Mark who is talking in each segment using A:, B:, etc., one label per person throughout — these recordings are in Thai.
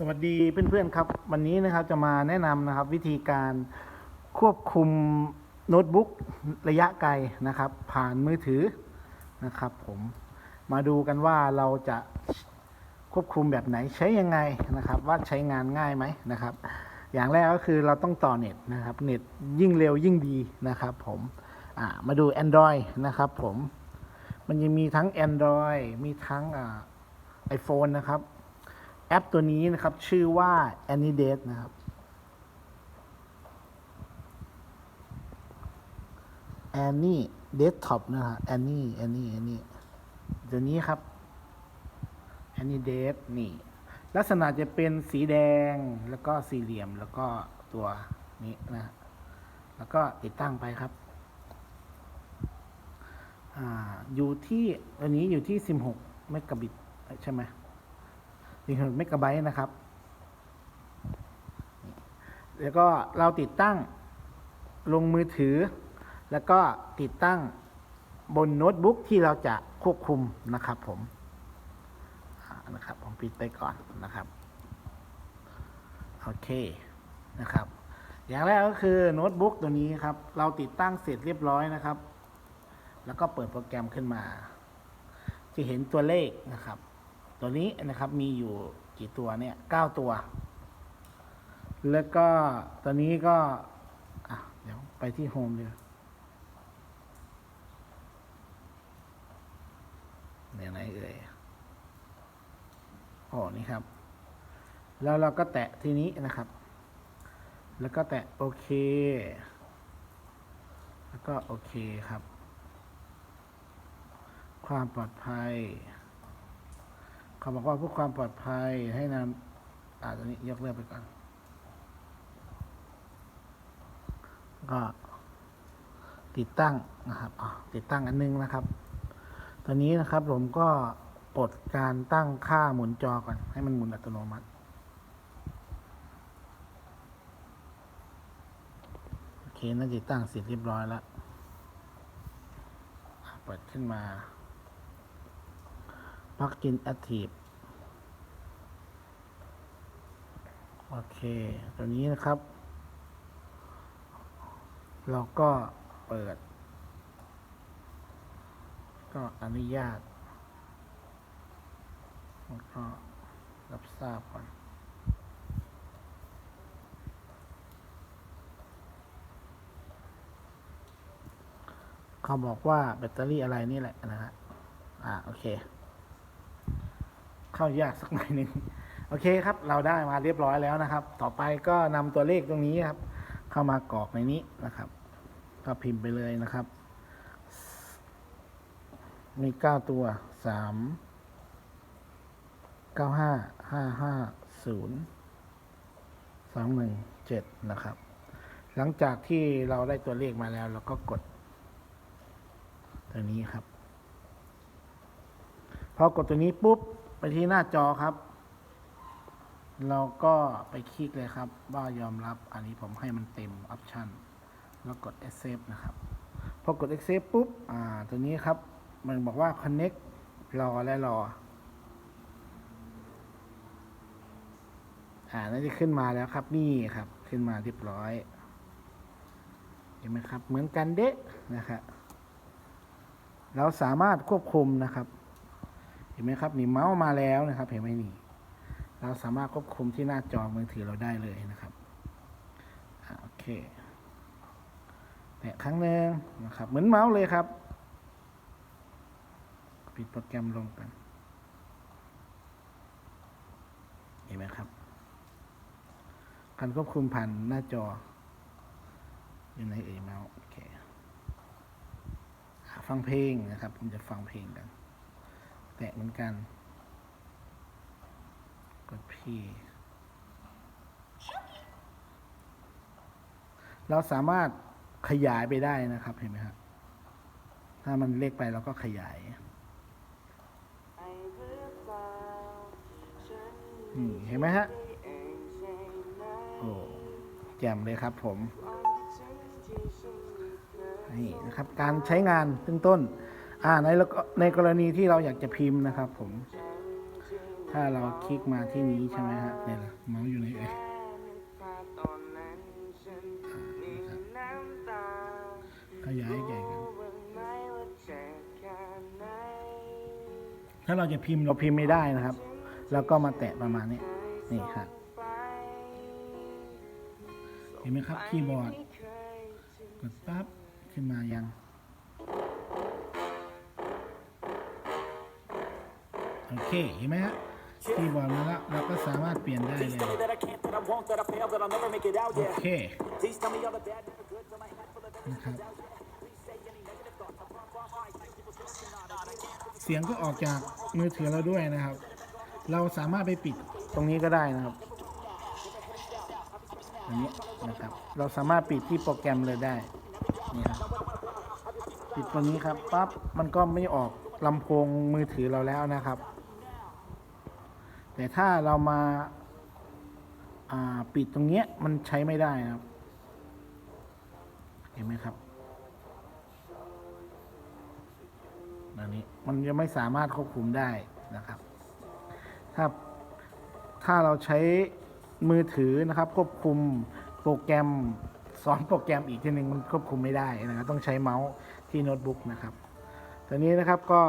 A: สวัสดีเพื่อนๆครับ วันนี้นะครับจะมาแนะนำนะครับวิธีการควบคุมโน้ตบุ๊กระยะไกลนะครับ ผ่านมือถือนะครับ ผมมาดูกันว่าเราจะควบคุมแบบไหนใช้ยังไงนะครับ ว่าใช้งานง่ายไหมนะครับ อย่างแรกก็คือเราต้องต่อเน็ตนะครับเน็ตยิ่งเร็วยิ่งดีนะครับ ผมมาดู Android นะครับผมมันยังมีทั้ง Android มีทั้งไอ่า iPhone นะครับ แอปตัวนี้นะครับ ชื่อว่า Anidate นะครับ Annie Desktop นะฮะ Annie Annie Annie ตัวนี้ครับ Anidate นี่ ลักษณะจะเป็นสีแดงแล้วก็สี่เหลี่ยมแล้วก็ตัวนี้นะฮะแล้วก็ติดตั้งไปครับอ่าอยู่ที่อันนี้อยู่ที่ 16เมกะบิตใช่ไหม 16เมกะไบต์นะครับ แล้วก็เราติดตั้งลงมือถือ แล้วก็ติดตั้งบนโน้ตบุ๊กที่เราจะควบคุมนะครับผมนะครับ ผมปิดไปก่อนนะครับ โอเคนะครับ อย่างแรกก็คือโน้ตบุ๊กตัวนี้ครับ เราติดตั้งเสร็จเรียบร้อยนะครับ แล้วก็เปิดโปรแกรมขึ้นมา จะเห็นตัวเลขนะครับ ตัวนี้นะครับมีอยู่กี่ตัวเนี่ยเก้าตัว แล้วก็ตัวนี้ก็อะเดี๋ยวไปที่โฮมเลยเดี๋ยวไหนเอ่ยโอ้นี่ครับ แล้วเราก็แตะทีนี้นะครับ แล้วก็แตะโอเค แล้วก็โอเคครับ ความปลอดภัย เขาบอกว่าเพื่อความปลอดภัยให้นำอ่าตัวนี้ยกเลิกไปก่อน ก็ติดตั้งนะครับติดตั้งอันนึงนะครับตัวนี้นะครับผมก็ปลดการตั้งค่าหมุนจอก่อน ให้มันหมุนอัตโนมัติโอเคน่าจะตั้งเสร็จเรียบร้อยแล้วเปิดขึ้นมา Plugin Active โอเคตัวนี้นะครับ เราก็เปิด ก็อนุญาตแล้วก็รับทราบก่อนเขาบอกว่าแบตเตอรี่อะไรนี่แหละนะฮะ อ่า โอเค เข้ายากสักหน่อยหนึ่งโอเคครับ เราได้มาเรียบร้อยแล้วนะครับ ต่อไปก็นำตัวเลขตรงนี้ครับ เข้ามากรอกในนี้นะครับ ก็พิมพ์ไปเลยนะครับ มีเก้าตัวสามเก้าห้าห้าห้าศูนย์สองหนึ่งเจ็ดนะครับ หลังจากที่เราได้ตัวเลขมาแล้วเราก็กดตัวนี้ครับ พอกดตัวนี้ปุ๊บ ไปที่หน้าจอครับ เราก็ไปคลิกเลยครับ ว่ายอมรับอันนี้ผมให้มันเต็มออปชันแล้วกด accept นะครับ พอกด accept ปุ๊บ อ่า ตัวนี้ครับ มันบอกว่า connect รอและรอ อ่า น่าจะขึ้นมาแล้วครับ นี่ครับ ขึ้นมาเรียบร้อย เห็นไหมครับ เหมือนกันเดะนะครับเราสามารถควบคุมนะครับ ห็นไหมครับนี่เมาส์มาแล้วนะครับ เห็นไหมนี่ เราสามารถควบคุมที่หน้าจอมือถือเราได้เลยนะครับอโอเคแตะครั้งหนึ่งนะครับ เหมือนเมาส์เลยครับ ปิดโปรแกรมลงกันเห็นไหมครับ การควบคุมผ่านหน้าจอ อยู่ในเอเมาส์โอเคฟังเพลงนะครับ ผมจะฟังเพลงกัน แตะเหมือนกัน กดพีเราสามารถขยายไปได้นะครับ เห็นไหมครับ ถ้ามันเล็กไปเราก็ขยายนี่เห็นไหมฮะ โอ้แจ่มเลยครับผม นี่นะครับ การใช้งานตึ้งต้น อ่าในแล้วก็ในกรณีที่เราอยากจะพิมพ์นะครับผม ถ้าเราคลิกมาที่นี้ใช่ไหมฮะเนี่ยเมาส์อยู่ไหนเอขยายใหญ่กันถ้าเราจะพิมพ์เราพิมพ์ไม่ได้นะครับ แล้วก็มาแตะประมาณนี้นี่ครับ เห็นไหมครับคีย์บอร์ด กดปั๊บขึ้นมายัง โอเคเห็นไหมฮะคีย์บอร์ดมาแล้วเราก็สามารถเปลี่ยนได้เลยโอเคนะครับเสียงก็ออกจากมือถือเราด้วยนะครับ เราสามารถไปปิดตรงนี้ก็ได้นะครับอันนี้นะครับ เราสามารถปิดที่โปรแกรมเลยได้นี่ครับปิดตรงนี้ครับปั๊บมันก็ไม่ออกลำโพงมือถือเราแล้วนะครับ แต่ถ้าเรามาาปิดตรงเนี้ยมันใช้ไม่ได้นะครับ เห็นไหมครับอันนี้มันยังไม่สามารถควบคุมได้นะครับ ถ้าถ้าเราใช้มือถือนะครับควบคุมโปรแกรมซ้อนโปรแกรมอีกทีหนึ่งมันควบคุมไม่ได้นะครับต้องใช้เมาส์ที่โน้ตบุ๊กนะครับตอนนี้นะครับก็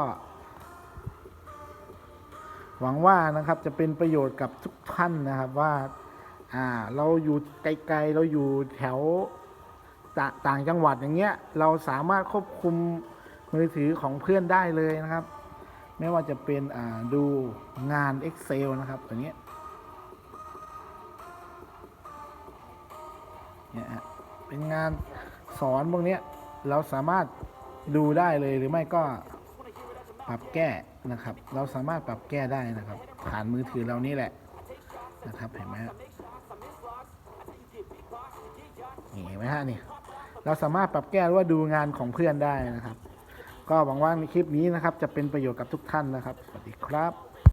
A: หวังว่านะครับจะเป็นประโยชน์กับทุกท่านนะครับว่าอ่าเราอยู่ไกลๆเราอยู่แถวตต่างจังหวัดอย่างเงี้ยเราสามารถควบคุมมือถือของเพื่อนได้เลยนะครับ ไม่ว่าจะเป็นอ่าดูงาน Excel นะครับตัวนี้เนี่ยเป็นงานสอนพวกนี้เราสามารถดูได้เลยหรือไม่ก็ปรับแก้ นะครับ เราสามารถปรับแก้ได้นะครับ ผ่านมือถือเรานี่แหละนะครับ เห็นไหมนี่เห็นไหมฮะนี่เราสามารถปรับแก้ว่าดูงานของเพื่อนได้นะครับ ก็หวังว่าในคลิปนี้นะครับ จะเป็นประโยชน์กับทุกท่านนะครับ สวัสดีครับ